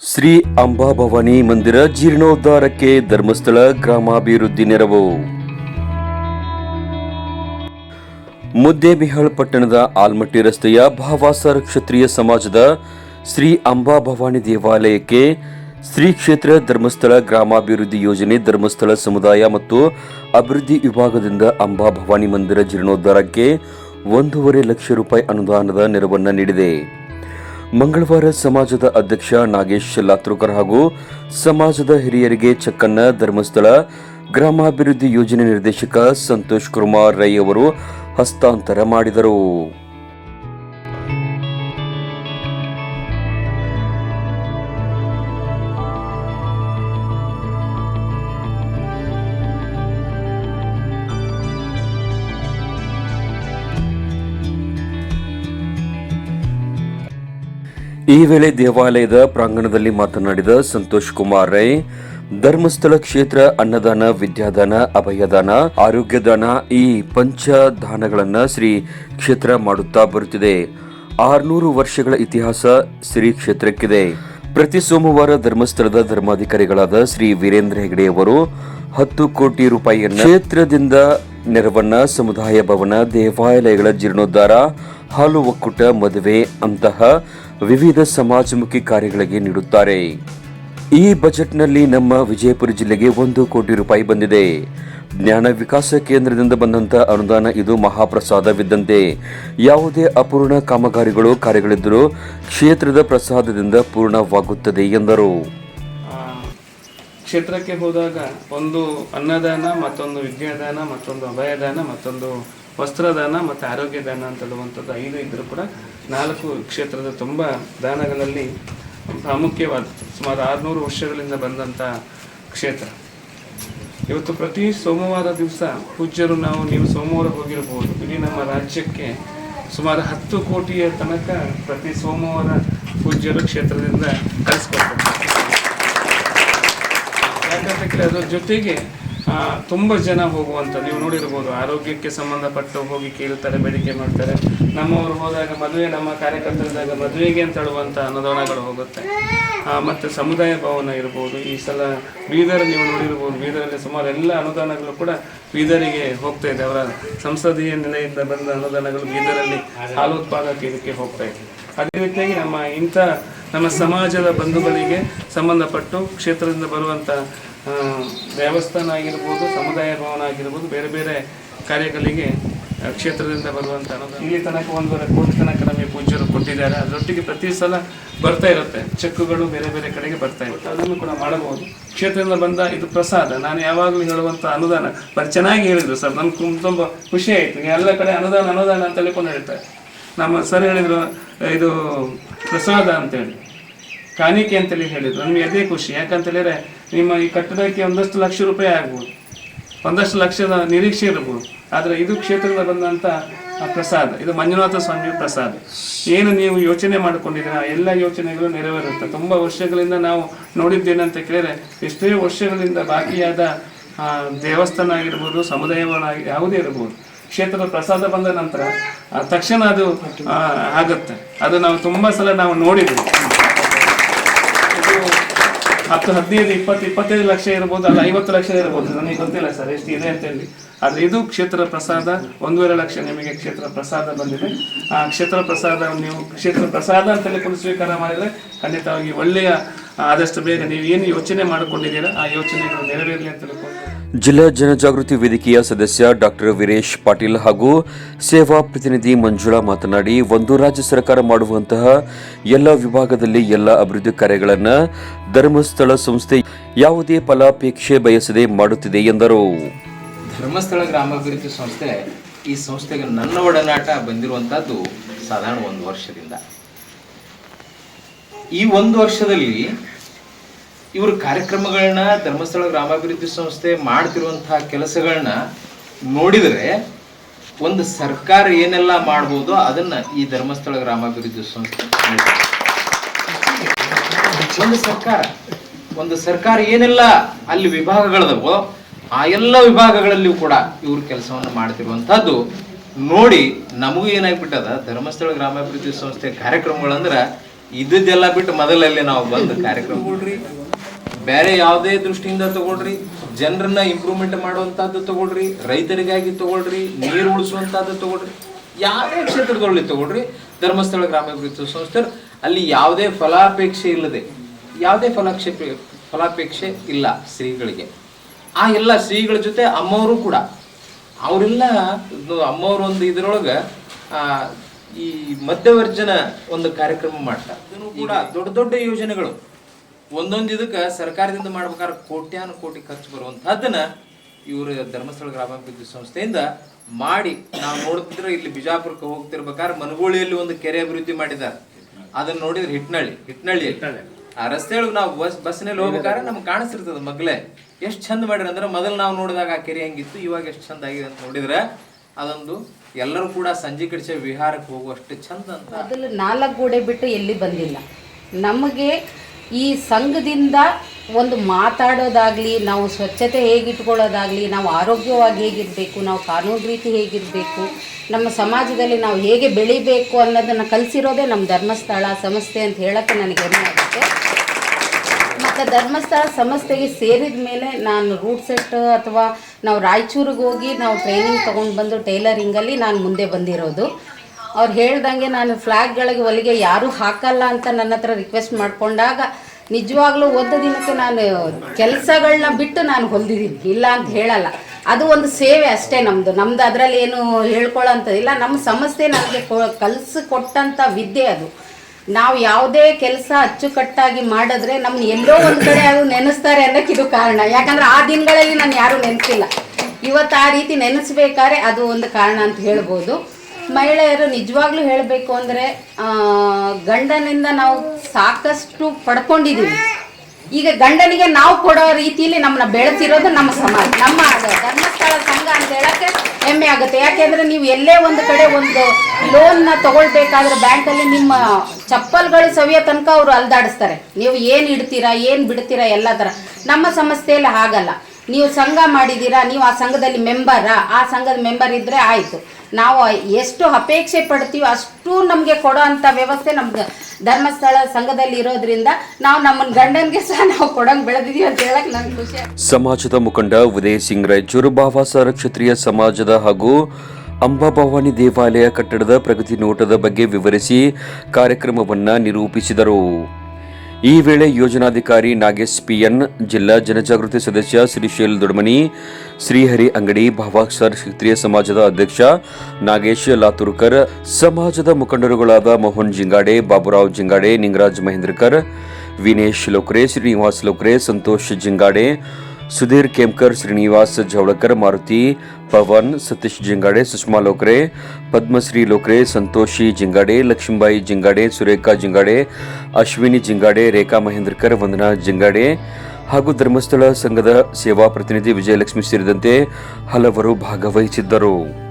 ಶ್ರೀ ಅಂಬಾಭವಾನಿ ಮಂದಿರ ಜೀರ್ಣೋದ್ಧಾರಕ್ಕೆ ಧರ್ಮಸ್ಥಳ ಗ್ರಾಮಾಭಿವೃದ್ಧಿ ನೆರವು. ಮುದ್ದೇಬಿಹಾಳ್ ಪಟ್ಟಣದ ಆಲ್ಮಟ್ಟಿ ರಸ್ತೆಯ ಭಾವಾಸರ ಕ್ಷತ್ರಿಯ ಸಮಾಜದ ಶ್ರೀ ಅಂಬಾಭವಾನಿ ದೇವಾಲಯಕ್ಕೆ ಶ್ರೀ ಕ್ಷೇತ್ರ ಧರ್ಮಸ್ಥಳ ಗ್ರಾಮಾಭಿವೃದ್ಧಿ ಯೋಜನೆ ಧರ್ಮಸ್ಥಳ ಸಮುದಾಯ ಮತ್ತು ಅಭಿವೃದ್ಧಿ ವಿಭಾಗದಿಂದ ಅಂಬಾಭವಾನಿ ಮಂದಿರ ಜೀರ್ಣೋದ್ಧಾರಕ್ಕೆ ಒಂದೂವರೆ ಲಕ್ಷ ರೂಪಾಯಿ ಅನುದಾನದ ನೆರವನ್ನು ನೀಡಿದೆ. ಮಂಗಳವಾರ ಸಮಾಜದ ಅಧ್ಯಕ್ಷ ನಾಗೇಶ್ ಲಾತ್ರುಕರ್ ಹಾಗೂ ಸಮಾಜದ ಹಿರಿಯರಿಗೆ ಚಕ್ಕನ್ನ ಧರ್ಮಸ್ಥಳ ಗ್ರಾಮಾಭಿವೃದ್ಧಿ ಯೋಜನೆ ನಿರ್ದೇಶಕ ಸಂತೋಷ್ ಕುಮಾರ್ ರೈ ಅವರು ಹಸ್ತಾಂತರ ಮಾಡಿದರು. ಈ ವೇಳೆ ದೇವಾಲಯದ ಪ್ರಾಂಗಣದಲ್ಲಿ ಮಾತನಾಡಿದ ಸಂತೋಷ್ ಕುಮಾರ್ ರೈ, ಧರ್ಮಸ್ಥಳ ಕ್ಷೇತ್ರ ಅನ್ನದಾನ, ವಿದ್ಯಾದಾನ, ಅಭಯದಾನ, ಆರೋಗ್ಯದಾನ ಈ ಪಂಚದಾನಗಳನ್ನ ಶ್ರೀ ಕ್ಷೇತ್ರ ಮಾಡುತ್ತಾ ಬರುತ್ತಿದೆ. ಆರ್ನೂರು ವರ್ಷಗಳ ಇತಿಹಾಸ ಶ್ರೀ ಕ್ಷೇತ್ರಕ್ಕಿದೆ. ಪ್ರತಿ ಸೋಮವಾರ ಧರ್ಮಸ್ಥಳದ ಧರ್ಮಾಧಿಕಾರಿಗಳಾದ ಶ್ರೀ ವೀರೇಂದ್ರ ಹೆಗಡೆಯವರು ಹತ್ತು ಕೋಟಿ ರೂಪಾಯಿಯನ್ನು ಕ್ಷೇತ್ರದಿಂದ ನೆರವನ್ನ ಸಮುದಾಯ ಭವನ, ದೇವಾಲಯಗಳ ಜೀರ್ಣೋದ್ಧಾರ, ಹಾಲು ಒಕ್ಕೂಟ, ಮದುವೆ, ಅಂತಹ ವಿವಿಧ ಸಮಾಜಮುಖಿ ಕಾರ್ಯಗಳಿಗೆ ನೀಡುತ್ತಾರೆ. ಈ ಬಜೆಟ್ನಲ್ಲಿ ನಮ್ಮ ವಿಜಯಪುರ ಜಿಲ್ಲೆಗೆ ಒಂದು ಕೋಟಿ ರೂಪಾಯಿ ಬಂದಿದೆ. ಜ್ಞಾನ ವಿಕಾಸ ಕೇಂದ್ರದಿಂದ ಬಂದಂತ ಅನುದಾನ ಇದು ಮಹಾಪ್ರಸಾದವಿದ್ದಂತೆ. ಯಾವುದೇ ಅಪೂರ್ಣ ಕಾಮಗಾರಿಗಳು ಕಾರ್ಯಗಳಿದ್ದರೂ ಕ್ಷೇತ್ರದ ಪ್ರಸಾದದಿಂದ ಪೂರ್ಣವಾಗುತ್ತದೆ ಎಂದರು. ಕ್ಷೇತ್ರಕ್ಕೆ ಹೋದಾಗ ಒಂದು ಅನ್ನದಾನ, ಮತ್ತೊಂದು ವಿದ್ಯಾದಾನ, ಮತ್ತೊಂದು ಅಭಯದಾನ, ಮತ್ತೊಂದು ವಸ್ತ್ರದಾನ, ಮತ್ತು ಆರೋಗ್ಯದಾನ ಅಂತ ಹೇಳುವಂಥದ್ದು ಐದು ಇದ್ದರೂ ಕೂಡ ನಾಲ್ಕು ಕ್ಷೇತ್ರದ ತುಂಬ ದಾನಗಳಲ್ಲಿ ಪ್ರಾಮುಖ್ಯವಾದ, ಸುಮಾರು ಆರುನೂರು ವರ್ಷಗಳಿಂದ ಬಂದಂಥ ಕ್ಷೇತ್ರ. ಇವತ್ತು ಪ್ರತಿ ಸೋಮವಾರ ದಿವಸ ಪೂಜ್ಯರು ನಾವು, ನೀವು ಸೋಮವಾರ ಹೋಗಿರಬಹುದು ಇಡೀ ನಮ್ಮ ರಾಜ್ಯಕ್ಕೆ ಸುಮಾರು ಹತ್ತು ಕೋಟಿಯ ತನಕ ಪ್ರತಿ ಸೋಮವಾರ ಪೂಜ್ಯರು ಕ್ಷೇತ್ರದಿಂದ ಕಳಿಸ್ಕೊಡ್ತಾರೆ. ಯಾಕಂತ ಅದ್ರ ಜೊತೆಗೆ ತುಂಬ ಜನ ಹೋಗುವಂಥ ನೀವು ನೋಡಿರ್ಬೋದು, ಆರೋಗ್ಯಕ್ಕೆ ಸಂಬಂಧಪಟ್ಟು ಹೋಗಿ ಕೇಳ್ತಾರೆ ಬೇಡಿಕೆ ಮಾಡ್ತಾರೆ. ನಮ್ಮವರು ಹೋದಾಗ ಮದುವೆ, ನಮ್ಮ ಕಾರ್ಯಕರ್ತರಿದ್ದಾಗ ಮದುವೆಗೆ ಅಂತ ಹೇಳುವಂಥ ಅನುದಾನಗಳು ಹೋಗುತ್ತೆ. ಮತ್ತು ಸಮುದಾಯ ಭವನ ಇರ್ಬೋದು, ಈ ಸಲ ಬೀದರ್ ನೀವು ನೋಡಿರ್ಬೋದು, ಬೀದರಲ್ಲಿ ಸುಮಾರು ಎಲ್ಲ ಅನುದಾನಗಳು ಕೂಡ ಬೀದರಿಗೆ ಹೋಗ್ತಾ ಇದೆ. ಅವರ ಸಂಸದೀಯ ನೆಲೆಯಿಂದ ಬಂದ ಅನುದಾನಗಳು ಬೀದರಲ್ಲಿ ಹಾಲು ಉತ್ಪಾದಕ ಇದಕ್ಕೆ ಹೋಗ್ತಾ ಇದೆ. ಅದೇ ರೀತಿಯಾಗಿ ನಮ್ಮ ಇಂಥ, ನಮ್ಮ ಸಮಾಜದ ಬಂಧುಗಳಿಗೆ ಸಂಬಂಧಪಟ್ಟು ಕ್ಷೇತ್ರದಿಂದ ಬರುವಂಥ ದೇವಸ್ಥಾನ ಆಗಿರ್ಬೋದು ಸಮುದಾಯ ಭವನ ಆಗಿರ್ಬೋದು ಬೇರೆ ಬೇರೆ ಕಾರ್ಯಗಳಿಗೆ ಕ್ಷೇತ್ರದಿಂದ ಬರುವಂಥ ಅನುದಾನ ಇಲ್ಲಿ ತನಕ ಒಂದೂವರೆ ಕೋಟಿ ತನಕ ನಮಗೆ ಪೂಜ್ಯರು ಕೊಟ್ಟಿದ್ದಾರೆ. ಅದರೊಟ್ಟಿಗೆ ಪ್ರತಿ ಸಲ ಬರ್ತಾ ಇರುತ್ತೆ. ಚೆಕ್ಗಳು ಬೇರೆ ಬೇರೆ ಕಡೆಗೆ ಬರ್ತಾ ಇರುತ್ತೆ. ಅದನ್ನು ಕೂಡ ಮಾಡಬಹುದು. ಕ್ಷೇತ್ರದಿಂದ ಬಂದ ಇದು ಪ್ರಸಾದ. ನಾನು ಯಾವಾಗಲೂ ಹೇಳುವಂಥ ಅನುದಾನ. ಬರೀ ಚೆನ್ನಾಗಿ ಹೇಳಿದ್ರು ಸರ್. ನನ್ಗೆ ತುಂಬ ಖುಷಿ ಆಯಿತು. ಎಲ್ಲ ಕಡೆ ಅನುದಾನ ಅನುದಾನ ಅಂತ ಹೇಳ್ಕೊಂಡು ಹೇಳ್ತಾರೆ ನಮ್ಮ ಸರ್ ಹೇಳಿದ್ರು ಇದು ಪ್ರಸಾದ ಅಂತೇಳಿ. ಕಾಣಿಕೆ ಅಂತೇಳಿ ಹೇಳಿದ್ರು. ನಮ್ಗೆ ಅದೇ ಖುಷಿ. ಯಾಕಂತ ಹೇಳಿದ್ರೆ ನಿಮ್ಮ ಈ ಕಟ್ಟಡಕ್ಕೆ ಒಂದಷ್ಟು ಲಕ್ಷ ರೂಪಾಯಿ ಆಗ್ಬೋದು. ಒಂದಷ್ಟು ಲಕ್ಷದ ನಿರೀಕ್ಷೆ ಇರ್ಬೋದು. ಆದರೆ ಇದು ಕ್ಷೇತ್ರದ ಬಂದಂಥ ಪ್ರಸಾದ, ಇದು ಮಂಜುನಾಥ ಸ್ವಾಮಿ ಪ್ರಸಾದ. ಏನು ನೀವು ಯೋಚನೆ ಮಾಡಿಕೊಂಡಿದ್ದೀರ? ಎಲ್ಲ ಯೋಚನೆಗಳು ನೆರವೇರುತ್ತೆ. ತುಂಬ ವರ್ಷಗಳಿಂದ ನಾವು ನೋಡಿದ್ದೇನಂತ ಕೇಳಿದ್ರೆ ಎಷ್ಟೇ ವರ್ಷಗಳಿಂದ ಬಾಕಿಯಾದ ದೇವಸ್ಥಾನ ಆಗಿರ್ಬೋದು ಸಮುದಾಯವಾಗಿ ಯಾವುದೇ ಇರ್ಬೋದು, ಕ್ಷೇತ್ರದ ಪ್ರಸಾದ ಬಂದ ನಂತರ ತಕ್ಷಣ ಅದು ಆಗುತ್ತೆ. ಅದು ನಾವು ತುಂಬ ಸಲ ನಾವು ನೋಡಿದ್ವಿ ಹತ್ತು ಹದಿನೈದು, ಇಪ್ಪತ್ತು, ಇಪ್ಪತ್ತೈದು ಲಕ್ಷ ಇರ್ಬೋದು, ಅಲ್ಲ ಐವತ್ತು ಲಕ್ಷ ಇರ್ಬೋದು, ನನಗೆ ಗೊತ್ತಿಲ್ಲ ಸರ್, ಎಷ್ಟು ಇದೆ ಅಂತ ಹೇಳಿ. ಆದ್ರೆ ಇದು ಕ್ಷೇತ್ರ ಪ್ರಸಾದ, ಒಂದೂವರೆ ಲಕ್ಷ ನಿಮಗೆ ಕ್ಷೇತ್ರ ಪ್ರಸಾದ ಬಂದಿದೆ. ಆ ಕ್ಷೇತ್ರ ಪ್ರಸಾದ ನೀವು, ಕ್ಷೇತ್ರ ಪ್ರಸಾದ ಅಂತಲೇ ಕೂಡ ಸ್ವೀಕಾರ ಮಾಡಿದರೆ ಖಂಡಿತವಾಗಿ ಒಳ್ಳೆಯ, ಆದಷ್ಟು ಬೇಗ ನೀವು ಏನು ಯೋಚನೆ ಮಾಡಿಕೊಂಡಿದ್ದೀರಾ, ಆ ಯೋಚನೆಗಳು ನೆರವೇರಲಿ ಅಂತ ತಿಳ್ಕೊಂಡು. ಜಿಲ್ಲಾ ಜನಜಾಗೃತಿ ವೇದಿಕೆಯ ಸದಸ್ಯ ಡಾಕ್ಟರ್ ವೀರೇಶ್ ಪಾಟೀಲ್ ಹಾಗೂ ಸೇವಾ ಪ್ರತಿನಿಧಿ ಮಂಜುಳಾ ಮಾತನಾಡಿ, ಒಂದು ರಾಜ್ಯ ಸರ್ಕಾರ ಮಾಡುವಂತಹ ಎಲ್ಲ ವಿಭಾಗದಲ್ಲಿ ಎಲ್ಲ ಅಭಿವೃದ್ಧಿ ಕಾರ್ಯಗಳನ್ನು ಧರ್ಮಸ್ಥಳ ಸಂಸ್ಥೆ ಯಾವುದೇ ಫಲಾಪೇಕ್ಷೆ ಬಯಸದೆ ಮಾಡುತ್ತಿದೆ ಎಂದರು. ಧರ್ಮಸ್ಥಳ ಗ್ರಾಮಾಭಿವೃದ್ಧಿ ಸಂಸ್ಥೆ ಈ ಸಂಸ್ಥೆಗೆ ನನ್ನ ಒಡನಾಟ ಬಂದಿರುವಂತಹದ್ದು ಸಾಧಾರಣ ಒಂದು ವರ್ಷದಿಂದ. ಈ ಒಂದು ವರ್ಷದಲ್ಲಿ ಇವರು ಕಾರ್ಯಕ್ರಮಗಳನ್ನ ಧರ್ಮಸ್ಥಳ ಗ್ರಾಮಾಭಿವೃದ್ಧಿ ಸಂಸ್ಥೆ ಮಾಡ್ತಿರುವಂತಹ ಕೆಲಸಗಳನ್ನ ನೋಡಿದರೆ ಒಂದು ಸರ್ಕಾರ ಏನೆಲ್ಲ ಮಾಡ್ಬೋದೋ ಅದನ್ನ ಈ ಧರ್ಮಸ್ಥಳ ಗ್ರಾಮಾಭಿವೃದ್ಧಿ ಸಂಸ್ಥೆ. ಒಂದು ಸರ್ಕಾರ ಒಂದು ಸರ್ಕಾರ ಏನೆಲ್ಲ ಅಲ್ಲಿ ವಿಭಾಗಗಳದವೋ ಆ ಎಲ್ಲ ವಿಭಾಗಗಳಲ್ಲಿಯೂ ಕೂಡ ಇವರು ಕೆಲಸವನ್ನು ಮಾಡ್ತಿರುವಂತಹದ್ದು ನೋಡಿ ನಮಗೂ ಏನಾಗ್ಬಿಟ್ಟದ, ಧರ್ಮಸ್ಥಳ ಗ್ರಾಮಾಭಿವೃದ್ಧಿ ಸಂಸ್ಥೆ ಕಾರ್ಯಕ್ರಮಗಳಂದ್ರ ಇದ್ದದ್ದೆಲ್ಲ ಬಿಟ್ಟು ಮೊದಲಲ್ಲಿ ನಾವು ಬಂದು ಕಾರ್ಯಕ್ರಮ ಬೇರೆ ಯಾವುದೇ ದೃಷ್ಟಿಯಿಂದ ತಗೊಳ್ರಿ ಜನರನ್ನ ಇಂಪ್ರೂವ್ಮೆಂಟ್ ಮಾಡುವಂತಹದ್ದು ತಗೊಳ್ರಿ ರೈತರಿಗಾಗಿ ತಗೊಳ್ರಿ ನೀರು ಉಳಿಸುವಂತಹದ್ದು ತಗೊಳ್ರಿ ಯಾವುದೇ ಕ್ಷೇತ್ರದಲ್ಲಿ ತಗೊಳ್ರಿ ಧರ್ಮಸ್ಥಳ ಗ್ರಾಮಾಭಿವೃದ್ಧಿ ಸಂಸ್ಥೆ ಅಲ್ಲಿ ಯಾವುದೇ ಫಲಾಪೇಕ್ಷೆ ಇಲ್ಲದೆ ಯಾವುದೇ ಫಲಾಕ್ಷೇಪ ಫಲಾಪೇಕ್ಷೆ ಇಲ್ಲ ಶ್ರೀಗಳಿಗೆ. ಆ ಎಲ್ಲ ಶ್ರೀಗಳ ಜೊತೆ ಅಮ್ಮವರು ಕೂಡ ಅವರೆಲ್ಲ ಅಮ್ಮವರು ಒಂದು ಇದರೊಳಗೆ ಆ, ಈ ಮಧ್ಯವರ್ಜನ ಒಂದು ಕಾರ್ಯಕ್ರಮ ಮಾಡ್ತಾರೆ. ಇದನ್ನು ಕೂಡ ದೊಡ್ಡ ದೊಡ್ಡ ಯೋಜನೆಗಳು. ಒಂದೊಂದು ಇದಕ್ಕೆ ಸರ್ಕಾರದಿಂದ ಮಾಡ್ಬೇಕಾದ್ರೆ ಕೋಟ್ಯಾನು ಕೋಟಿ ಖರ್ಚು ಬರುವಂತಹದ್ದನ್ನ ಇವರು ಧರ್ಮಸ್ಥಳ ಗ್ರಾಮಾಭಿವೃದ್ಧಿ ಸಂಸ್ಥೆಯಿಂದ ಮಾಡಿ ನಾವು ನೋಡ್ತಿದ್ರೆ ಇಲ್ಲಿ ಬಿಜಾಪುರಕ್ಕೆ ಹೋಗ್ತಿರ್ಬೇಕಾದ್ರೆ ಮನಗೋಳಿಯಲ್ಲಿ ಒಂದು ಕೆರೆ ಅಭಿವೃದ್ಧಿ ಮಾಡಿದ್ದಾರೆ ಅದನ್ನ ನೋಡಿದ್ರೆ ಹಿಟ್ನಳ್ಳಿ ಹಿಟ್ನಳ್ಳಿ. ಆ ರಸ್ತೆ ಒಳಗೆ ನಾವು ಬಸ್ ಬಸ್ನಲ್ಲಿ ಹೋಗ್ಬೇಕಾದ್ರೆ ನಮ್ಗೆ ಕಾಣಿಸ್ತಿರ್ತದೆ ಮಗ್ಲೇ. ಎಷ್ಟು ಚಂದ ಮಾಡ್ಯಾರ ಅಂದ್ರೆ ಮೊದಲು ನಾವು ನೋಡಿದಾಗ ಆ ಕೆರೆ ಹೆಂಗಿತ್ತು ಇವಾಗ ಎಷ್ಟು ಚಂದ ಆಗಿದೆ ಅಂತ ನೋಡಿದ್ರೆ ಅದೊಂದು ಎಲ್ಲರೂ ಕೂಡ ಸಂಜೆ ಕಡಿಸೆ ವಿಹಾರಕ್ಕೆ ಹೋಗುವಷ್ಟು ಚಂದ ಅಂತ. ಮೊದಲು ನಾಲ್ಕು ಗೋಡೆ ಬಿಟ್ಟು ಎಲ್ಲಿ ಬಂದಿಲ್ಲ. ನಮಗೆ ಈ ಸಂಘದಿಂದ ಒಂದು ಮಾತಾಡೋದಾಗಲಿ, ನಾವು ಸ್ವಚ್ಛತೆ ಹೇಗಿಟ್ಕೊಳ್ಳೋದಾಗಲಿ, ನಾವು ಆರೋಗ್ಯವಾಗಿ ಹೇಗಿರಬೇಕು, ನಾವು ಕಾನೂನು ರೀತಿ ಹೇಗಿರಬೇಕು, ನಮ್ಮ ಸಮಾಜದಲ್ಲಿ ನಾವು ಹೇಗೆ ಬೆಳಿಬೇಕು ಅನ್ನೋದನ್ನು ಕಲಿಸಿರೋದೇ ನಮ್ಮ ಧರ್ಮಸ್ಥಳ ಸಂಸ್ಥೆ ಅಂತ ಹೇಳೋಕ್ಕೆ ನನಗೆ ಹೆಮ್ಮೆ ಆಗುತ್ತೆ. ಮತ್ತು ಧರ್ಮಸ್ಥಳ ಸಂಸ್ಥೆಗೆ ಸೇರಿದ ಮೇಲೆ ನಾನು ರೂಟ್ ಸೆಟ್ ಅಥವಾ ನಾವು ರಾಯಚೂರಿಗೆ ಹೋಗಿ ನಾವು ಟ್ರೈನಿಂಗ್ ತೊಗೊಂಡು ಬಂದು ಟೈಲರಿಂಗಲ್ಲಿ ನಾನು ಮುಂದೆ ಬಂದಿರೋದು. ಅವ್ರು ಹೇಳ್ದಂಗೆ ನಾನು ಫ್ಲ್ಯಾಗ್ಗಳಿಗೆ ಹೊಲಿಗೆ ಯಾರೂ ಹಾಕಲ್ಲ ಅಂತ ನನ್ನ ಹತ್ರ ರಿಕ್ವೆಸ್ಟ್ ಮಾಡಿಕೊಂಡಾಗ ನಿಜವಾಗ್ಲೂ ಒಂದು ದಿನಕ್ಕೆ ನಾನು ಕೆಲಸಗಳನ್ನ ಬಿಟ್ಟು ನಾನು ಹೊಲ್ದಿದ್ದೀನಿ. ಇಲ್ಲ ಅಂತ ಹೇಳಲ್ಲ. ಅದು ಒಂದು ಸೇವೆ ಅಷ್ಟೇ ನಮ್ಮದು ನಮ್ದು ಅದರಲ್ಲಿ ಏನು ಹೇಳ್ಕೊಳ್ಳೋಂಥದ್ದಿಲ್ಲ ನಮ್ಮ ಸಮಸ್ಯೆ ನನಗೆ ಕಲಿಸಿ ಕೊಟ್ಟಂಥ ವಿದ್ಯೆ ಅದು. ನಾವು ಯಾವುದೇ ಕೆಲಸ ಅಚ್ಚುಕಟ್ಟಾಗಿ ಮಾಡಿದ್ರೆ ನಮ್ನ ಎಲ್ಲೋ ಒಂದು ಕಡೆ ಅದು ನೆನೆಸ್ತಾರೆ ಅನ್ನೋಕ್ಕೆ ಇದು ಕಾರಣ. ಯಾಕಂದ್ರೆ ಆ ದಿನಗಳಲ್ಲಿ ನಾನು ಯಾರೂ ನೆನೆಸಿಲ್ಲ. ಇವತ್ತು ಆ ರೀತಿ ನೆನೆಸ್ಬೇಕಾದ್ರೆ ಅದು ಒಂದು ಕಾರಣ ಅಂತ ಹೇಳ್ಬೋದು. ಮಹಿಳೆಯರು ನಿಜವಾಗ್ಲೂ ಹೇಳಬೇಕು ಅಂದರೆ ಗಂಡನಿಂದ ನಾವು ಸಾಕಷ್ಟು ಪಡ್ಕೊಂಡಿದ್ದೀವಿ ಈಗ ಗಂಡನಿಗೆ ನಾವು ಕೊಡೋ ರೀತಿಯಲ್ಲಿ ನಮ್ಮನ್ನ ಬೆಳೆಸಿರೋದು ನಮ್ಮ ಸಮಾಜ, ನಮ್ಮ ಧರ್ಮಸ್ಥಳ ಸಂಘ ಅಂತ ಹೇಳಕ್ಕೆ ಹೆಮ್ಮೆ ಆಗುತ್ತೆ. ಯಾಕೆಂದ್ರೆ ನೀವು ಎಲ್ಲೇ ಒಂದು ಕಡೆ ಒಂದು ಲೋನ್ನ ತಗೊಳ್ಬೇಕಾದ್ರೆ ಬ್ಯಾಂಕಲ್ಲಿ ನಿಮ್ಮ ಚಪ್ಪಲ್ಗಳು ಸವಿಯೋ ತನಕ ಅವರು ಅಲ್ದಾಡಿಸ್ತಾರೆ. ನೀವು ಏನು ಇಡ್ತೀರಾ, ಏನು ಬಿಡ್ತೀರಾ, ಎಲ್ಲ ಥರ ನಮ್ಮ ಸಂಸ್ಥೆಯಲ್ಲಿ ಹಾಗಲ್ಲ. ನೀವು ಸಂಘ ಮಾಡಿದ್ದೀರಾ, ನೀವು ಆ ಸಂಘದಲ್ಲಿ ಮೆಂಬರಾ ಆ ಸಂಘದ ಮೆಂಬರ್ ಇದ್ದರೆ ಆಯ್ತು ನಾವು ಎಷ್ಟು ಅಪೇಕ್ಷೆ ಪಡ್ತೀವೋ ಅಷ್ಟು ನಮಗೆ ಕೊಡೋ ಅಂಥ ವ್ಯವಸ್ಥೆ ನಮ್ಗೆ ಧರ್ಮಸ್ಥಳ ಸಂಘದಲ್ಲಿ ಇರೋದ್ರಿಂದ ನಾವು ನಮ್ಮ ಗಂಡನಿಗೆ ಸಹ ನಾವು ಕೊಡಂಗೆ ಬೆಳೆದಿದೀವಿ ಅಂತ ಹೇಳಕ್ಕೆ ನನಗೆ ಖುಷಿ. ಸಮಾಜದ ಮುಖಂಡ ಉದಯ್ ಸಿಂಗ್ ರಾಯಚೂರು ಭಾವಾಸಾರ ಕ್ಷತ್ರಿಯ ಸಮಾಜದ ಹಾಗೂ ಅಂಬಾಭವಾನಿ ದೇವಾಲಯ ಕಟ್ಟಡದ ಪ್ರಗತಿ ನೋಟದ ಬಗ್ಗೆ ವಿವರಿಸಿ ಕಾರ್ಯಕ್ರಮವನ್ನು ನಿರೂಪಿಸಿದರು ಈ ವೇಳೆ ಯೋಜನಾಧಿಕಾರಿ ನಾಗೇಶ್ ಪಿಎನ್, ಜಿಲ್ಲಾ ಜನಜಾಗೃತಿ ಸದಸ್ಯ ಶ್ರೀಶೈಲ್ ದೊಡಮನಿ, ಶ್ರೀಹರಿ ಅಂಗಡಿ ಭಾವಾಕ್ಷರ್ ಕ್ಷತ್ರಿಯ ಸಮಾಜದ ಅಧ್ಯಕ್ಷ ನಾಗೇಶ್ ಲಾತುರ್ಕರ್, ಸಮಾಜದ ಮುಖಂಡರುಗಳಾದ ಮೋಹನ್ ಜಿಂಗಾಡೆ, ಬಾಬುರಾವ್ ಜಿಂಗಾಡೆ, ನಿಂಗರಾಜ್ ಮಹೇಂದ್ರಕರ್, ವಿನೇಶ್ ಲೋಕ್ರೆ, ಶ್ರೀನಿವಾಸ್ ಲೋಕ್ರೆ, ಸಂತೋಷ್ ಜಿಂಗಾಡೆ ಸುಧೀರ್ ಕೇಮ್ಕರ್, ಶ್ರೀನಿವಾಸ್ ಜವಳಕರ್, ಮಾರುತಿ ಪವನ್, ಸತೀಶ್ ಜಿಂಗಾಡೆ, ಸುಷ್ಮಾ ಲೋಕ್ರೆ, ಪದ್ಮಶ್ರೀ ಲೋಕ್ರೆ, ಸಂತೋಷಿ ಜಿಂಗಾಡೆ, ಲಕ್ಷ್ಮೀಬಾಯಿ ಜಿಂಗಾಡೆ, ಸುರೇಖಾ ಜಿಂಗಾಡೆ, ಅಶ್ವಿನಿ ಜಿಂಗಾಡೆ, ರೇಖಾ ಮಹೇಂದ್ರಕರ್, ವಂದನಾ ಜಿಂಗಾಡೆ ಹಾಗೂ ಧರ್ಮಸ್ಥಳ ಸಂಘದ ಸೇವಾ ಪ್ರತಿನಿಧಿ ವಿಜಯಲಕ್ಷ್ಮಿ ಸೇರಿದಂತೆ ಹಲವರು ಭಾಗವಹಿಸಿದ್ದರು.